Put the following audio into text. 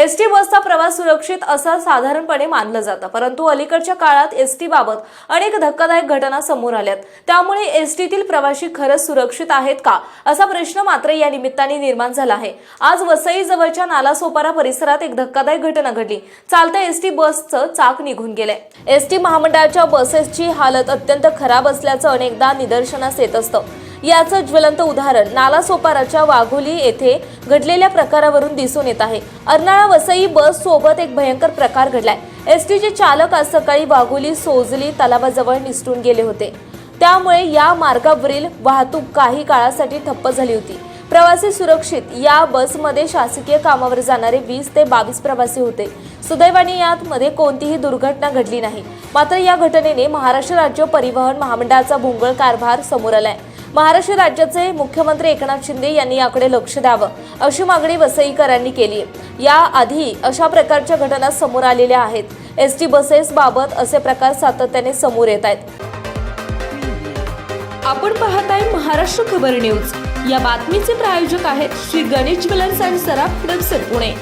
S T बसचा प्रवास सुरक्षित असं साधारणपणे मानलं जातं. परंतु अलीकडच्या काळात एस टी बाबत अनेक धक्कादायक घटना समोर आल्यात. त्यामुळे एस टीतील प्रवासी खरंच सुरक्षित आहेत का? असा प्रश्न मात्र या निमित्ताने निर्माण झाला आहे. आज वसई जवळच्या नालासोपारा परिसरात एक धक्कादायक घटना घडली. चालत्या एस टी बसचं चाक निघून गेलंय. एस टी महामंडळाच्या बसेसची हालत अत्यंत खराब असल्याचं अनेकदा निदर्शनास येत असतं. याचं ज्वलंत उदाहरण नालासोपाराच्या वाघोली येथे घडलेल्या प्रकारावरून दिसून येत आहे. अर्नाळा वसई बस सोबत एक भयंकर प्रकार घडलाय. एस टीचे चालक आज सकाळी वाघोली सोजली तलावाजवळ निसटून गेले होते. त्यामुळे या मार्गावरील वाहतूक काही काळासाठी ठप्प झाली होती. प्रवासी सुरक्षित या बसमध्ये शासकीय कामावर जाणारे वीस ते बावीस प्रवासी होते. सुदैवाने यात मध्ये कोणतीही दुर्घटना घडली नाही. मात्र या घटनेने महाराष्ट्र राज्य परिवहन महामंडळाचा भोंगळ कारभार समोर आलाय. महाराष्ट्र राज्याचे मुख्यमंत्री एकनाथ शिंदे यांनी याकडे लक्ष द्यावं अशी मागणी वसईकरांनी केली. आहे याआधी अशा प्रकारच्या घटना समोर आलेल्या आहेत. एस टी बसेस बाबत असे प्रकार सातत्याने समोर येत आहेत. आपण पाहताय महाराष्ट्र खबर न्यूज. या बातमीचे प्रायोजक आहेत श्री गणेश ज्वेलर्स अँड सराफ हडपसर पुणे.